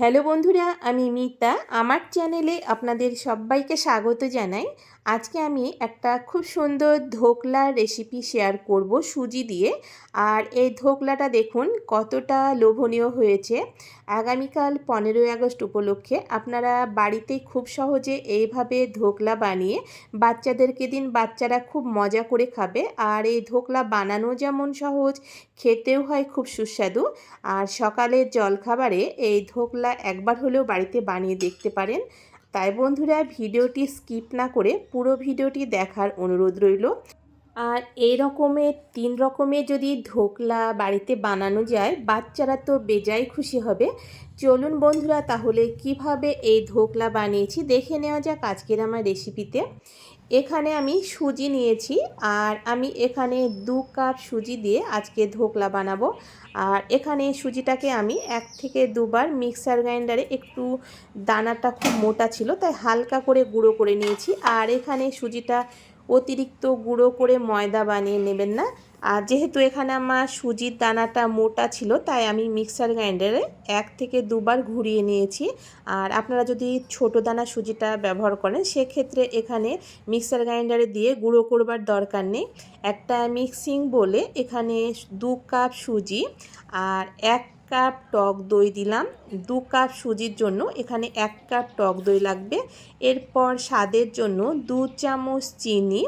Hello বন্ধুরা, আমি মিতা। আমার চ্যানেলে আপনাদের সবাইকে স্বাগত জানাই। আজকে আমি একটা খুব সুন্দর ধোকলা রেসিপি শেয়ার করব সুজি দিয়ে। আর এই ধোকলাটা দেখুন কতটা লোভনীয় হয়েছে। আগামীকাল পনেরোই আগস্ট উপলক্ষে আপনারা বাড়িতে খুব সহজে এইভাবে ধোকলা বানিয়ে বাচ্চাদেরকে দিন বাচ্চারা খুব মজা করে খাবে। আর এই ধোকলা বানানো যেমন সহজ, খেতেও হয় খুব সুস্বাদু। আর সকালের জলখাবারে এই ধোকলা একবার হলেও বাড়িতে বানিয়ে দেখতে পারেন। তাই বন্ধুরা, ভিডিওটি স্কিপ না করে পুরো ভিডিওটি দেখার অনুরোধ রইল। আর এই রকমের তিন রকমের যদি ধোকলা বাড়িতে বানানো যায়, বাচ্চারা তো বেজায় খুশি হবে। চলুন বন্ধুরা, তাহলে কীভাবে এই ধোকলা বানিয়েছি, দেখে নেওয়া যাক আজকের আমার রেসিপিতে এখানে আমি সুজি নিয়েছি আর আমি এখানে দু কাপ সুজি দিয়ে আজকে ধোকলা বানাবো। আর এখানে সুজিটাকে আমি এক থেকে দুবার মিক্সার গ্রাইন্ডারে একটু দানাটা খুব মোটা ছিল, তাই হালকা করে গুঁড়ো করে নিয়েছি। আর এখানে সুজিটা অতিরিক্ত গুঁড়ো করে ময়দা বানিয়ে নেবেন না। আর যেহেতু এখানে আমার সুজির দানাটা মোটা ছিল, তাই আমি মিক্সার গ্রাইন্ডারে এক থেকে দুবার ঘুরিয়ে নিয়েছি। আর আপনারা যদি ছোট দানা সুজিটা ব্যবহার করেন, সেক্ষেত্রে এখানে মিক্সার গ্রাইন্ডারে দিয়ে গুঁড়ো করবার দরকার নেই। একটা মিক্সিং বলে এখানে দু কাপ সুজি আর এক কাপ টক দই দিলাম। দু কাপ সুজির জন্য এখানে এক কাপ টক দই লাগবে। এরপর স্বাদের জন্য দু চামচ চিনি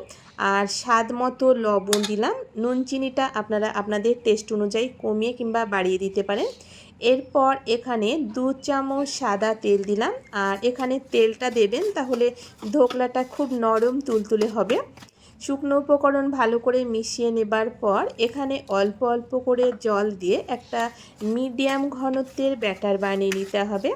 আর স্বাদ মতো লবণ দিলাম। নুন চিনিটা আপনারা আপনাদের টেস্ট অনুযায়ী কমিয়ে কিংবা বাড়িয়ে দিতে পারেন। এরপর এখানে দু চামচ সাদা তেল দিলাম। আর এখানে তেলটা দেবেন তাহলে ধোকলাটা খুব নরম তুলতুলে হবে। শুকনো উপকরণ ভালো করে মিশিয়ে নেবার পর এখানে অল্প অল্প করে জল দিয়ে একটা মিডিয়াম ঘনত্বের ব্যাটার বানিয়ে নিতে হবে।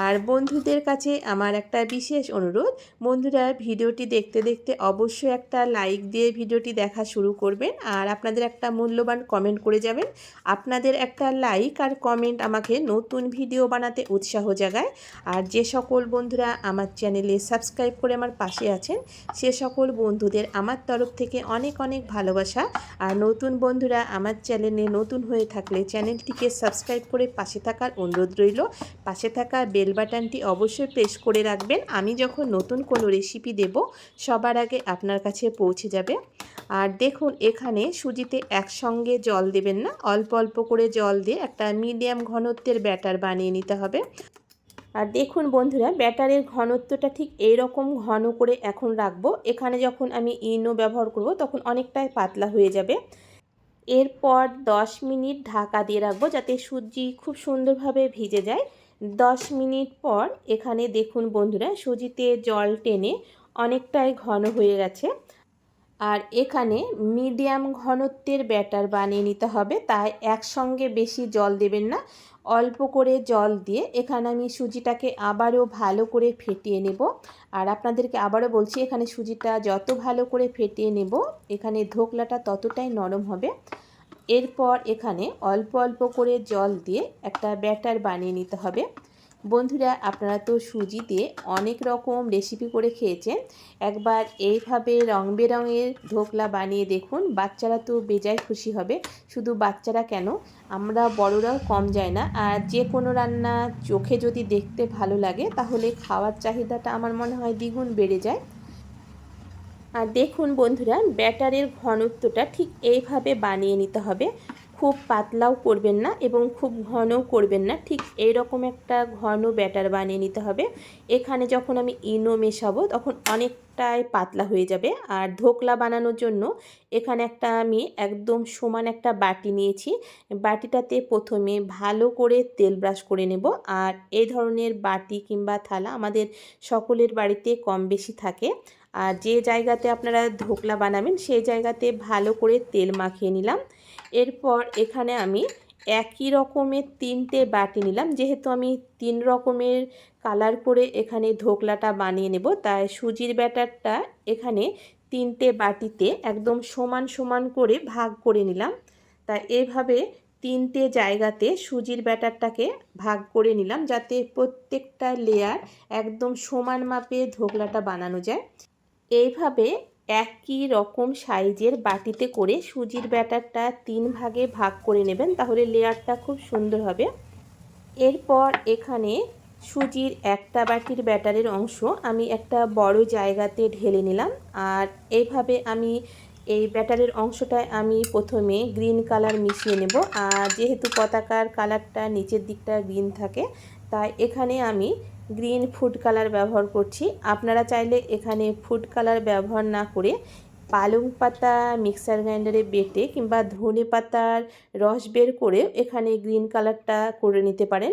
আর বন্ধুদের কাছে আমার একটা বিশেষ অনুরোধ, বন্ধুরা ভিডিওটি দেখতে দেখতে অবশ্যই একটা লাইক দিয়ে ভিডিওটি দেখা শুরু করবেন আর আপনাদের একটা মূল্যবান কমেন্ট করে যাবেন। আপনাদের একটা লাইক আর কমেন্ট আমাকে নতুন ভিডিও বানাতে উৎসাহ জাগায়। আর যে সকল বন্ধুরা আমার চ্যানেলে সাবস্ক্রাইব করে আমার পাশে আছেন, সে সকল বন্ধুদের আমার তরফ থেকে অনেক অনেক ভালোবাসা। আর নতুন বন্ধুরা আমার চ্যানেলে নতুন হয়ে থাকলে চ্যানেলটিকে সাবস্ক্রাইব করে পাশে থাকার অনুরোধ রইল। পাশে থাকা বেল বাটনটি অবশ্যই প্রেস করে রাখবেন। আমি যখন নতুন কোনো রেসিপি দেব, সবার আগে আপনার কাছে পৌঁছে যাবে। আর দেখুন, এখানে সুজিতে একসঙ্গে জল দেবেন না। অল্প অল্প করে জল দিয়ে একটা মিডিয়াম ঘনত্বের ব্যাটার বানিয়ে নিতে হবে। আর দেখুন বন্ধুরা, ব্যাটারের ঘনত্বটা ঠিক এই রকম ঘন করে এখন রাখব। এখানে যখন আমি ইনো ব্যবহার করব, তখন অনেকটাই পাতলা হয়ে যাবে। এরপর 10 মিনিট ঢাকা দিয়ে রাখব যাতে সুজি খুব সুন্দরভাবে ভিজে যায়। দশ মিনিট পর এখানে দেখুন বন্ধুরা সুজিতে জল টেনে অনেকটাই ঘন হয়ে গেছে। আর এখানে মিডিয়াম ঘনত্বের ব্যাটার বানিয়ে নিতে হবে, তাই একসঙ্গে বেশি জল দেবেন না। অল্প করে জল দিয়ে এখানে আমি সুজিটাকে আবারও ভালো করে ফেটিয়ে নেব। আর আপনাদেরকে আবারও বলছি, এখানে সুজিটা যত ভালো করে ফেটিয়ে নেব, এখানে ধোকলাটা ততটাই নরম হবে। এরপর এখানে অল্প অল্প করে জল দিয়ে একটা ব্যাটার বানিয়ে নিতে হবে। বন্ধুরা, আপনারা তো সুজি দিয়ে অনেক রকম রেসিপি করে খেয়েছেন। একবার এইভাবে রং বেরঙের ঢোকলা বানিয়ে দেখুন, বাচ্চারা তো বেজায় খুশি হবে। শুধু বাচ্চারা কেন? আমরা বড়রাও কম যায় না। আর যে কোনো রান্না চোখে যদি দেখতে ভালো লাগে, তাহলে খাওয়ার চাহিদাটা আমার মনে হয় দ্বিগুণ বেড়ে যায়। আর দেখুন বন্ধুরা, ব্যাটারের ঘনত্বটা ঠিক এইভাবে বানিয়ে নিতে হবে। খুব পাতলাও করবেন না এবং খুব ঘনও করবেন না, ঠিক এইরকম একটা ঘন ব্যাটার বানিয়ে নিতে হবে। এখানে যখন আমি ইনো মেশাবো, তখন অনেকটাই পাতলা হয়ে যাবে। আর ধোকলা বানানোর জন্য এখানে একটা আমি একদম সমান একটা বাটি নিয়েছি। বাটিটাতে প্রথমে ভালো করে তেল ব্রাশ করে নেব। আর এই ধরনের বাটি কিংবা থালা আমাদের সকলের বাড়িতে কম বেশি থাকে। আর যে জায়গাতে আপনারা ধোকলা বানাবেন, সেই জায়গাতে ভালো করে তেল মাখিয়ে নিলাম। এরপর এখানে আমি একই রকমের তিনটে বাটি নিলাম। যেহেতু আমি তিন রকমের কালার করে এখানে ধোকলাটা বানিয়ে নেব, তাই সুজির ব্যাটারটা এখানে তিনটে বাটিতে একদম সমান সমান করে ভাগ করে নিলাম। তাই এভাবে তিনটে জায়গাতে সুজির ব্যাটারটাকে ভাগ করে নিলাম, যাতে প্রত্যেকটা লেয়ার একদম সমান মাপে ধোকলাটা বানানো যায়। এইভাবে একই রকম সাইজের বাটিতে করে সুজির ব্যাটারটা তিন ভাগে ভাগ করে নেবেন, তাহলে লেয়ারটা খুব সুন্দর হবে। এরপর এখানে সুজির একটা বাটির ব্যাটারের অংশ আমি একটা বড় জায়গাতে ঢেলে নিলাম, আর এইভাবে আমি এই ব্যাটারের অংশটায় আমি প্রথমে গ্রিন কালার মিশিয়ে নেব, আর যেহেতু পতাকার কালারটা নিচের দিকটা গ্রিন থাকে, তাই এখানে আমি গ্রিন ফুড কালার ব্যবহার করছি। আপনারা চাইলে এখানে ফুড কালার ব্যবহার না করে পালং পাতা মিক্সার গ্রাইন্ডারে বেটে কিংবা ধনে পাতার রস বের করে এখানে গ্রিন কালারটা করে নিতে পারেন।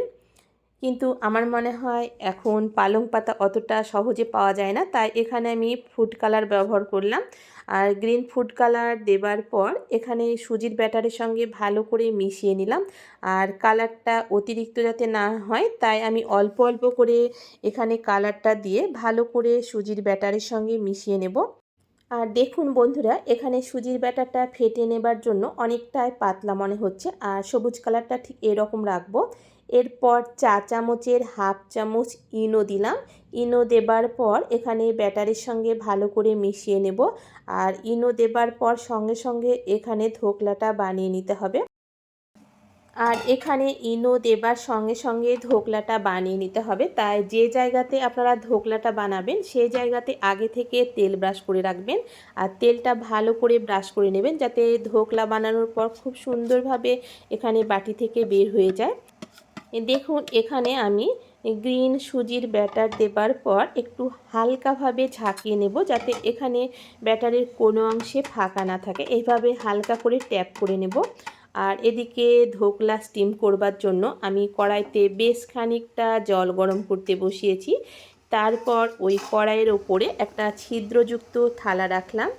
কিন্তু আমার মনে হয় এখন পালং পাতা অতটা সহজে পাওয়া যায় না। তাই এখানে আমি ফুড কালার ব্যবহার করলাম। আর গ্রিন ফুড কালার দেবার পর এখানে সুজির ব্যাটারের সঙ্গে ভালো করে মিশিয়ে নিলাম। আর কালারটা অতিরিক্ত যাতে না হয়, তাই আমি অল্প অল্প করে এখানে কালারটা দিয়ে ভালো করে সুজির ব্যাটারের সঙ্গে মিশিয়ে নেব। আর দেখুন বন্ধুরা, এখানে সুজির ব্যাটারটা ফেটে নেবার জন্য অনেকটাই পাতলা মনে হচ্ছে। আর সবুজ কালারটা ঠিক এরকম রাখব। এরপর চা চামচের হাফ চামচ ইনো দিলাম। ইনো দেবার পর এখানে ব্যাটারের সঙ্গে ভালো করে মিশিয়ে নেব আর ইনো দেবার পর সঙ্গে সঙ্গে এখানে ধোকলাটা বানিয়ে নিতে হবে। আর এখানে ইনো দেবার সঙ্গে সঙ্গে ধোকলাটা বানিয়ে নিতে হবে। তাই যে জায়গাতে আপনারা ধোকলাটা বানাবেন সেই জায়গাতে আগে থেকে তেল ব্রাশ করে রাখবেন আর তেলটা ভালো করে ব্রাশ করে নেবেন যাতে ধোকলা বানানোর পর খুব সুন্দরভাবে এখানে বাটি থেকে বের হয়ে যায়। দেখুন, এখানে আমি গ্রিন সুজির ব্যাটার দেবার পর একটু হালকাভাবে ঝাঁকিয়ে নেব যাতে এখানে ব্যাটারের কোনো অংশে ফাঁকা না থাকে। এইভাবে হালকা করে ট্যাপ করে নেব। আর এদিকে ধোকলা স্টিম করবার জন্য আমি কড়াইতে বেশ খানিকটা জল গরম করতে বসিয়েছি। তারপর ওই কড়াইয়ের ওপরে একটা ছিদ্রযুক্ত থালা রাখলাম।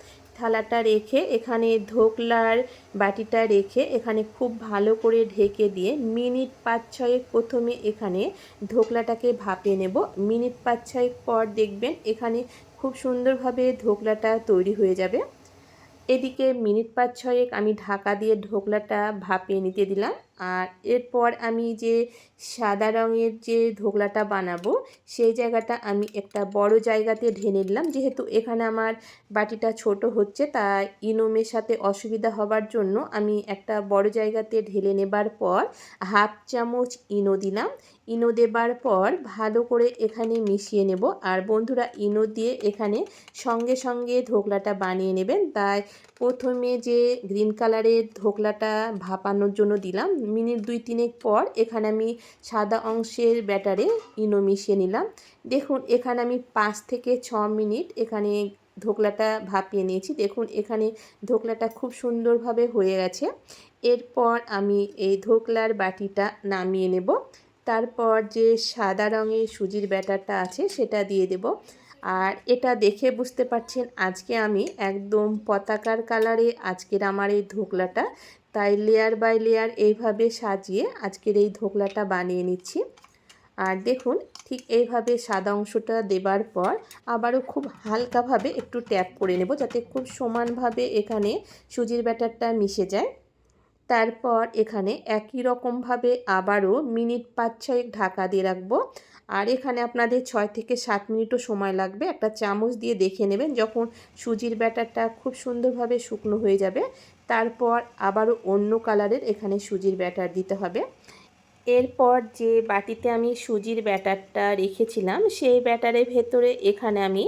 থালাটা রেখে, এখানে ধোকলার বাটিটা রেখে, এখানে খুব ভালো করে ঢেকে দিয়ে মিনিট পাঁচ ছয়েক প্রথমে এখানে ধোকলাটাকে ভাপে নেব। মিনিট পাঁচ ছয়েক পর দেখবেন এখানে খুব সুন্দরভাবে ধোকলাটা তৈরি হয়ে যাবে। এদিকে মিনিট পাঁচ ছয়েক আমি ঢাকা দিয়ে ঢোকলাটা ভাপিয়ে নিতে দিলাম। আর এরপর আমি যে সাদা রঙের যে ধোকলাটা বানাবো, সেই জায়গাটা আমি একটা বড় জায়গাতে ঢেলে নিলাম। যেহেতু এখানে আমার বাটিটা ছোট হচ্ছে, তাই ইনোমের সাথে অসুবিধা হবার জন্য আমি একটা বড় জায়গাতে ঢেলে নেবার পর হাফ চামচ ইনো দিলাম। ইনো দেবার পর ভালো করে এখানে মিশিয়ে নেব। আর বন্ধুরা, ইনো দিয়ে এখানে সঙ্গে সঙ্গে ধোকলাটা বানিয়ে নেবেন। তাই প্রথমে যে গ্রিন কালারের ধোকলাটা ভাপানোর জন্য দিলাম মিনিট দুই তিনেক পর এখানে আমি সাদা অংশের ব্যাটারে ইনো মিশিয়ে নিলাম। দেখুন, এখানে আমি পাঁচ থেকে ছ মিনিট এখানে ধোকলাটা ভাপিয়ে নিয়েছি। দেখুন, এখানে ধোকলাটা খুব সুন্দরভাবে হয়ে গেছে। এরপর আমি এই ধোকলার বাটিটা নামিয়ে নেব। তারপর যে সাদা রঙের সুজির ব্যাটারটা আছে সেটা দিয়ে দেব। আর এটা দেখে বুঝতে পারছেন, আজকে আমি একদম পতাকার কালারে আজকের আমার এই ধোকলাটা তাই লেয়ার বাই লেয়ার এইভাবে সাজিয়ে আজকের এই ধোকলাটা বানিয়ে নিচ্ছি। আর দেখুন, ঠিক এইভাবে সাদা অংশটা দেবার পর আবারও খুব হালকাভাবে একটু ট্যাপ করে নেব যাতে খুব সমানভাবে এখানে সুজির ব্যাটারটা মিশে যায়। তারপর এখানে একই রকমভাবে আবারও মিনিট পাঁচ ছয়েক ঢাকা দিয়ে রাখব। আর এখানে আপনাদের ছয় থেকে সাত মিনিটও সময় লাগবে। একটা চামচ দিয়ে দেখে নেবেন যখন সুজির ব্যাটারটা খুব সুন্দরভাবে শুকনো হয়ে যাবে, তারপর আবারও অন্য কালারের এখানে সুজির ব্যাটার দিতে হবে। এরপর যে বাটিতে আমি সুজির ব্যাটারটা রেখেছিলাম, সেই ব্যাটারের ভেতরে এখানে আমি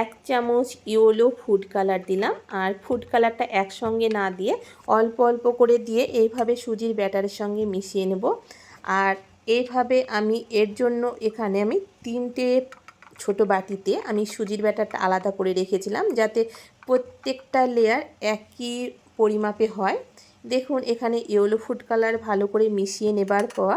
এক চামচ ইয়োলো ফুড কালার দিলাম। আর ফুড কালারটা একসঙ্গে না দিয়ে অল্প অল্প করে দিয়ে এইভাবে সুজির ব্যাটারের সঙ্গে মিশিয়ে নেব। আর এইভাবে আমি এর জন্য এখানে আমি তিনটে ছোট বাটিতে আমি সুজির ব্যাটারটা আলাদা করে রেখেছিলাম যাতে প্রত্যেকটা লেয়ার একই পরিমাপে হয়। দেখুন, এখানে ইয়েলো ফুড কালার ভালো করে মিশিয়ে নেবার পর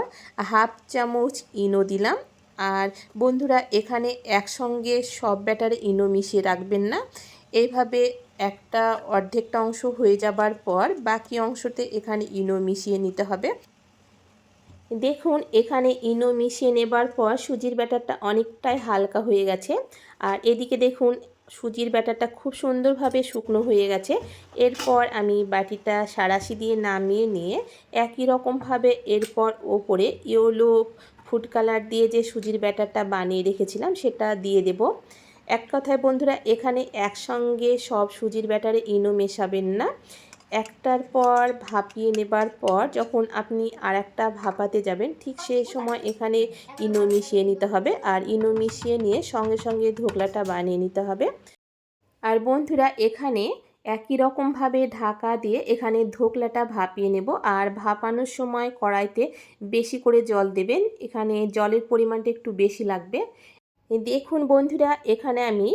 হাফ চামচ ইনো দিলাম। আর বন্ধুরা, এখানে একসঙ্গে সব ব্যাটারে ইনো মিশিয়ে রাখবেন না। এইভাবে একটা অর্ধেকটা অংশ হয়ে যাবার পর বাকি অংশতে এখানে ইনো মিশিয়ে নিতে হবে। দেখুন, এখানে ইনো মিশিয়ে নেবার পর সুজির ব্যাটারটা অনেকটাই হালকা হয়ে গেছে। আর এদিকে দেখুন, সুজির ব্যাটারটা খুব সুন্দরভাবে শুকনো হয়ে গেছে। এরপর আমি বাটিটা সারাশি দিয়ে নামিয়ে নিয়ে একই রকমভাবে এরপর ওপরে ইয়োলো ফুড কালার দিয়ে যে সুজির ব্যাটারটা বানিয়ে রেখেছিলাম, সেটা দিয়ে দেব। এক কথায় বন্ধুরা, এখানে একসঙ্গে সব সুজির ব্যাটারে ইনো মেশাবেন না। একটার পর ভাপিয়ে নেবার পর যখন আপনি আর একটা ভাপাতে যাবেন, ঠিক সেই সময় এখানে ইনো মিশিয়ে নিতে হবে আর ইনো মিশিয়ে নিয়ে সঙ্গে সঙ্গে ধোকলাটা বানিয়ে নিতে হবে। আর বন্ধুরা, এখানে একই রকমভাবে ঢাকা দিয়ে এখানে ধোকলাটা ভাপিয়ে নেব আর ভাপানোর সময় কড়াইতে বেশি করে জল দেবেন। এখানে জলের পরিমাণটা একটু বেশি লাগবে। দেখুন বন্ধুরা, এখানে আমি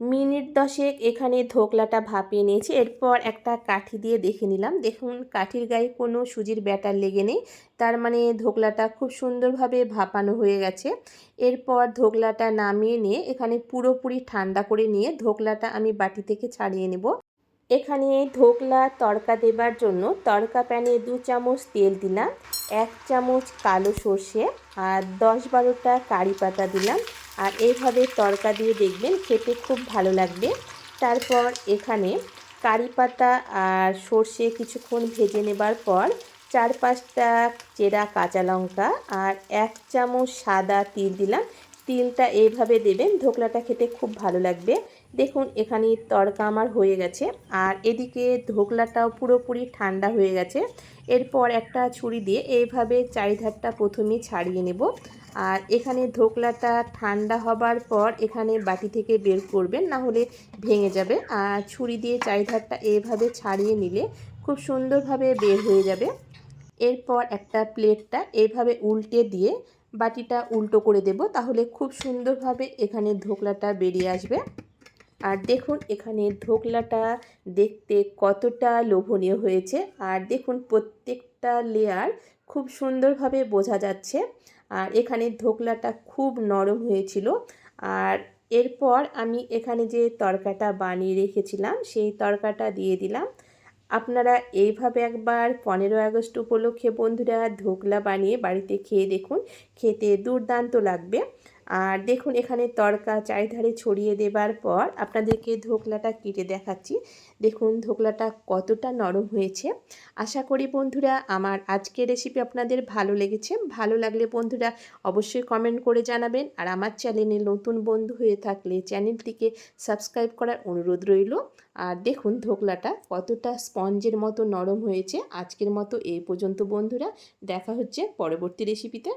মিনিট দশেক এখানে ধোকলাটা ভাপিয়ে নিয়েছি। এরপর একটা কাঠি দিয়ে দেখে নিলাম। দেখুন, কাঠির গায়ে কোনো সুজির ব্যাটার লেগে নেই। তার মানে ধোকলাটা খুব সুন্দরভাবে ভাপানো হয়ে গেছে। এরপর ধোকলাটা নামিয়ে নিয়ে এখানে পুরোপুরি ঠান্ডা করে নিয়ে ধোকলাটা আমি বাটি থেকে ছাড়িয়ে নেব। এখানে ধোকলা তড়কা দেবার জন্য তড়কা প্যানে দু চামচ তেল দিলাম, এক চামচ কালো সর্ষে আর দশ বারোটা কারি পাতা দিলাম। আর এইভাবে তরকা দিয়ে দেখবেন খেতে খুব ভালো লাগবে। তারপর এখানে কারি পাতা আর সর্ষে কিছুক্ষণ ভেজে নেবার পর চার পাঁচটা চেরা কাঁচা লঙ্কা আর এক চামচ সাদা তিল দিলাম। তিলটা এইভাবে দেবেন, ধোকলাটা খেতে খুব ভালো লাগবে। দেখুন এখানে তড়কা আমার হয়ে গেছে। আর এদিকে ধোকলাটাও পুরোপুরি ঠান্ডা হয়ে গেছে। এরপর একটা ছুরি দিয়ে এইভাবে চারিধারটা প্রথমেই ছাড়িয়ে নেব। আর এখানে ধোকলাটা ঠান্ডা হবার পর এখানে বাটি থেকে বের করবেন না হলে ভেঙে যাবে। আর ছুরি দিয়ে চারিধারটা এভাবে ছাড়িয়ে নিলে খুব সুন্দরভাবে বের হয়ে যাবে। এরপর একটা প্লেটটা এইভাবে উল্টে দিয়ে বাটিটা উল্টো করে দেব, তাহলে খুব সুন্দরভাবে এখানে ধোকলাটা বেরিয়ে আসবে। আর দেখুন, এখানে ধোকলাটা দেখতে কতটা লোভনীয় হয়েছে। আর দেখুন, প্রত্যেকটা লেয়ার খুব সুন্দরভাবে বোঝা যাচ্ছে। আর এখানে ধোকলাটা খুব নরম হয়েছিল। আর এরপর আমি এখানে যে তরকাটা বানিয়ে রেখেছিলাম, সেই তরকাটা দিয়ে দিলাম। আপনারা এইভাবে একবার পনেরো আগস্ট উপলক্ষে বন্ধুরা ধোকলা বানিয়ে বাড়িতে খেয়ে দেখুন। খেতে দুর্দান্ত লাগবে। আর দেখুন, এখানে তড়কা চারিধারে ছড়িয়ে দেবার পর আপনাদেরকে ধোকলাটা কেটে দেখাচ্ছি। দেখুন ধোকলাটা কতটা নরম হয়েছে। আশা করি বন্ধুরা, আমার আজকের রেসিপি আপনাদের ভালো লেগেছে। ভালো লাগলে বন্ধুরা, অবশ্যই কমেন্ট করে জানাবেন। আর আমার চ্যানেলে নতুন বন্ধু হয়ে থাকলে চ্যানেলটিকে সাবস্ক্রাইব করার অনুরোধ রইল। আর দেখুন ধোকলাটা কতটা স্পঞ্জের মতো নরম হয়েছে। আজকের মতো এই পর্যন্ত বন্ধুরা, দেখা হচ্ছে পরবর্তী রেসিপিতে